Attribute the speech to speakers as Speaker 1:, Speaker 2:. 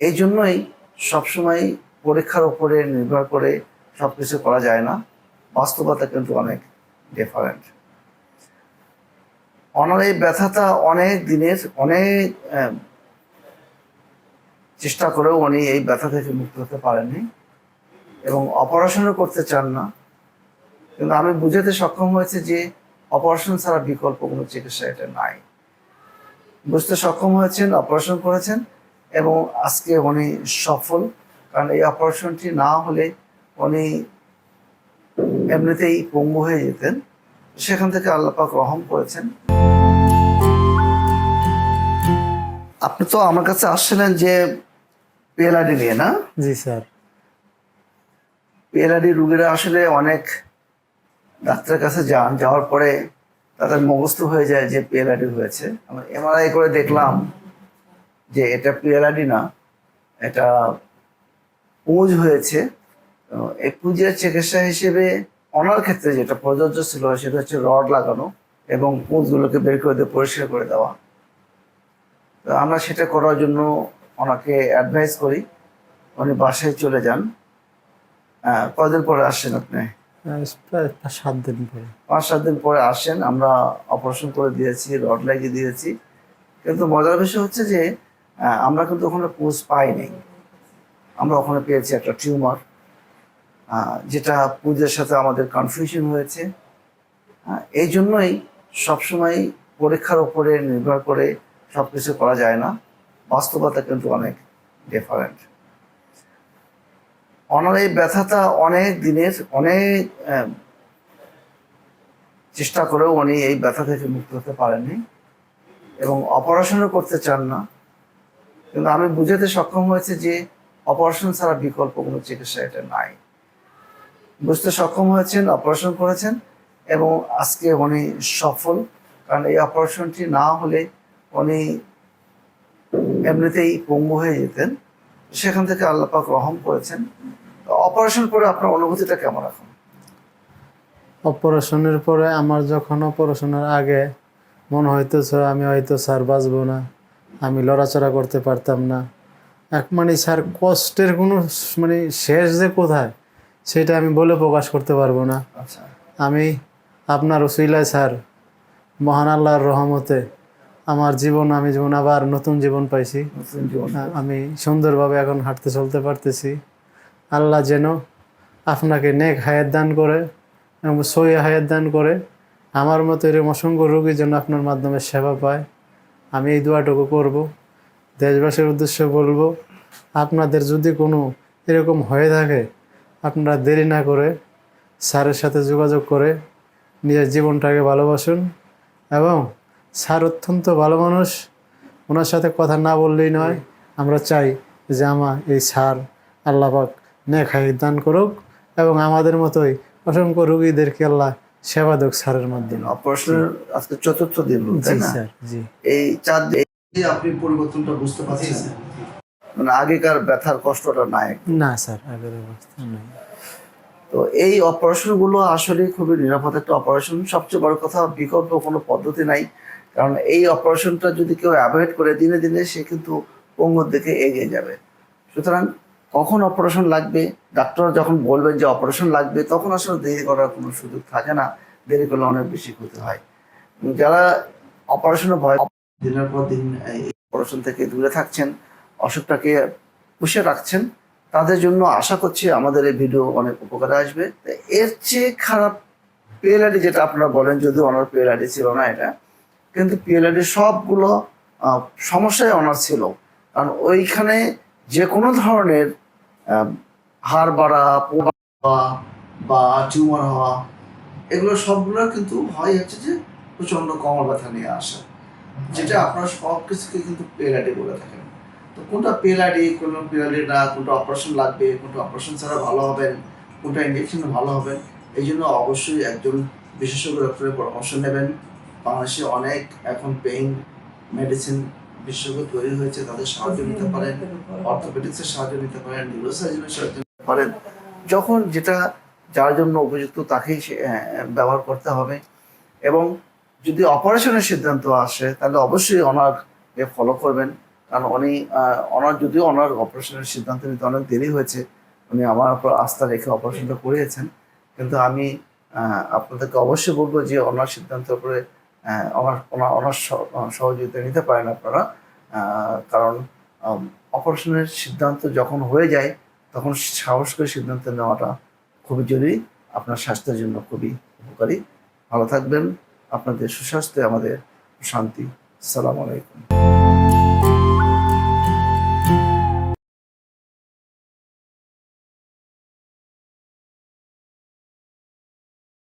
Speaker 1: এই জন্যই সবসময় পরীক্ষার উপরে নির্ভর করে সব কিছু করা যায় না। বাস্তবতা কিন্তু অনেক ডিফারেন্ট ওনার এই ব্যথাটা অনেক দিনের, অনেক চেষ্টা করেও উনি এই ব্যথা থেকে মুক্ত হতে পারেননি এবং অপারেশনও করতে চান না। কিন্তু আমি বুঝাতে সক্ষম হয়েছে যে অপারেশন ছাড়া বিকল্প কোনো চিকিৎসা এটা নাই। বুঝতে সক্ষম হয়েছেন, অপারেশন করেছেন এবং আজকে উনি সফল কারণ এই অপারেশনটি না হলে উনি এমনিতেই পঙ্গু হয়ে যেতেন। সেখান থেকে আল্লাপাক রহম করেছেন। আপনি তো আমার কাছে আসছিলেন যে পিএলআইডি নিয়ে না?
Speaker 2: জি স্যার।
Speaker 1: পিএলআইডি রুগীরা আসলে অনেক ডাক্তারের কাছে যান যাওয়ার পরে তাদের মুখস্থ হয়ে যায় যে পিএলআইডি হয়েছে। আমরা এমআরআই করে দেখলাম যে এটা পিএলআইডি না এটা পুঁজ হয়েছে। এই পুঁজের চিকিৎসা হিসেবে ওনার ক্ষেত্রে যেটা প্রযোজ্য ছিল সেটা হচ্ছে রড লাগানো এবং পুঁজগুলোকে বের করে দিয়ে পরিষ্কার করে দেওয়া। তো আমরা সেটা করার জন্য ওনাকে অ্যাডভাইস করি উনি বাসায় চলে যান। আহ, কয়দিন পরে আসছেন আপনি?
Speaker 2: প্রায় পাঁচ সাত দিন পরে।
Speaker 1: পাঁচ সাত দিন পরে আসেন আমরা অপারেশন করে দিয়েছি রড লাগিয়ে দিয়েছি। কিন্তু মজার বিষয় হচ্ছে যে আমরা কিন্তু ওখানে পুষ পাইনি আমরা ওখানে পেয়েছি একটা টিউমার যেটা পুজোর সাথে আমাদের কনফিউশন হয়েছে। এই জন্যই সবসময় পরীক্ষার উপরে নির্ভর করে সব কিছু করা যায় না। বাস্তবতা কিন্তু অনেক ডিফারেন্ট ওনার এই ব্যথাটা অনেক দিনের, অনেক চেষ্টা করেও উনি এই ব্যথা থেকে মুক্ত হতে পারেননি। এবং অপারেশনও করতে চান না। কিন্তু আমি বুঝাতে সক্ষম হয়েছে যে অপারেশন ছাড়া বিকল্প কোনো চিকিৎসা এটা নাই। বুঝতে সক্ষম হয়েছেন অপারেশন করেছেন এবং আজকে উনি সফল। কারণ এই অপারেশনটি না হলে উনি এমনিতেই পঙ্গু হয়ে যেতেন। সেখান থেকে আল্লাপাক রহম করেছেন। অপারেশন করে আপনার অনুভূতিটা কেমন এখন?
Speaker 2: অপারেশনের পরে আমার যখন অপারেশনের আগে মনে হইতেছে, আমি হয়তো স্যার বাঁচবো না। আমি লড়াচড়া করতে পারতাম না। এক মানে স্যার কষ্টের কোনো মানে শেষ যে কোথায় সেটা আমি বলে প্রকাশ করতে পারব না।
Speaker 1: আচ্ছা।
Speaker 2: আমি আপনার উসিলায় স্যার মহান আল্লাহর রহমতে আমার জীবন আমি যেমন আবার নতুন জীবন পাইছি।
Speaker 1: নতুন জীবন।
Speaker 2: আমি সুন্দরভাবে এখন হাঁটতে চলতে পারতেছি। আল্লাহ যেন আপনাকে নেক হায়াত দান করে এবং সই হায়াত দান করে আমার মতো এরকম অসংখ্য রোগী যেন আপনার মাধ্যমে সেবা পায়। আমি এই দোয়াটুকু করব। দেশবাসীর উদ্দেশ্যে বলব, আপনাদের যদি কোনো এরকম হয়ে থাকে, আপনারা দেরি না করে স্যারের সাথে যোগাযোগ করে নিজের জীবনটাকে ভালোবাসুন এবং স্যার অত্যন্ত ভালো মানুষ, ওনার সাথে কথা না বললেই নয়, আমরা চাই যে আমার এই সার আল্লাপাক নেখাই দান করুক এবং আমাদের মতোই অসংখ্য রুগীদেরকে আল্লাহ সেবা দেখ সারের মাধ্যমে।
Speaker 1: অপারেশনের আজকে চতুর্থ দিন তাই
Speaker 2: জি
Speaker 1: না?
Speaker 2: স্যার জি।
Speaker 1: এই চার দিন আপনি পরিবর্তনটা বুঝতে পারছেন? মানে আগেকার ব্যথার কষ্টটা নাই।
Speaker 2: না স্যার আগের অবস্থা নেই।
Speaker 1: তো এই অপারেশনগুলো আসলে খুবই নিরাপদ একটা অপারেশন। সবচেয়ে বড় কথা বিকল্প কোনো পদ্ধতি নাই। কারণ এই অপারেশনটা যদি কেউ অ্যাভয়েড করে দিনে দিনে সে কিন্তু পঙ্গুর দিকে এগিয়ে যাবে। সুতরাং কখন অপারেশন লাগবে? ডাক্তার যখন বলবেন যে অপারেশন লাগবে, তখন আসলে দেরি করার কোনো সুযোগ থাকে না। দেরি করলে অনেক বেশি ক্ষতি হয়। যারা অপারেশনে ভয় দিনের পর দিন অপারেশন থেকে দূরে থাকছেন, অসুখটাকে পুষে রাখছেন, তাদের জন্য আশা করছি আমাদের এই ভিডিও অনেক উপকারে আসবে। এর চেয়ে খারাপ পিএলআইডি যেটা আপনারা বলেন যদি অনার পিএলআইডি ছিল না এটা, কিন্তু পিএলআইডি সবগুলো সমস্যায় অনার ছিল। কারণ ওইখানে যে কোনো ধরনের হাড় বাড়া পোড়া বা টিউমার হওয়া, এগুলো সবগুলো কিন্তু হয় হচ্ছে যে প্রচণ্ড কমর ব্যথা নিয়ে আসা, যেটা আপনারা সব কিছুকে কিন্তু পিএলআইডি বলে থাকেন। তো কোনটা পিএলআইডি কোন পিএলআইডি না, কোনটা অপারেশন লাগবে, কোনটা অপারেশন ছাড়া ভালো হবেন, কোনটা ইঞ্জেকশন ভালো হবেন, এই জন্য অবশ্যই একজন বিশেষজ্ঞ ডক্টরের পরামর্শ নেবেন। বাংলাদেশে অনেক এখন পেইন মেডিসিন বিশেষজ্ঞ তৈরি হয়েছে তাদের সাহায্য নিতে পারেন অর্থোপেডিক্সের সাহায্য নিতে পারেন নিউরোসার্জনের সাহায্য নিতে পারেন। যখন যেটা যার জন্য উপযুক্ত তাকেই সে, ব্যবহার করতে হবে। এবং যদি অপারেশনের সিদ্ধান্ত আসে তাহলে অবশ্যই ওনার ফলো করবেন। কারণ উনি ওনার যদিও ওনার অপারেশনের সিদ্ধান্ত নিতে অনেক দেরি হয়েছে উনি আমার উপর আস্থা রেখে অপারেশনটা করিয়েছেন। কিন্তু আমি আপনাদেরকে অবশ্যই বলব যে ওনার সিদ্ধান্তের উপরে সহযোগিতা নিতে পারেন আপনারা। কারণ অপারেশনের সিদ্ধান্ত যখন হয়ে যায়, তখন সাহস করে সিদ্ধান্ত নেওয়াটা খুবই জরুরি। আপনার স্বাস্থ্যের জন্য খুবই উপকারী। ভালো থাকবেন। আপনাদের সুস্বাস্থ্যে আমাদের শান্তি। সালাম আলাইকুম।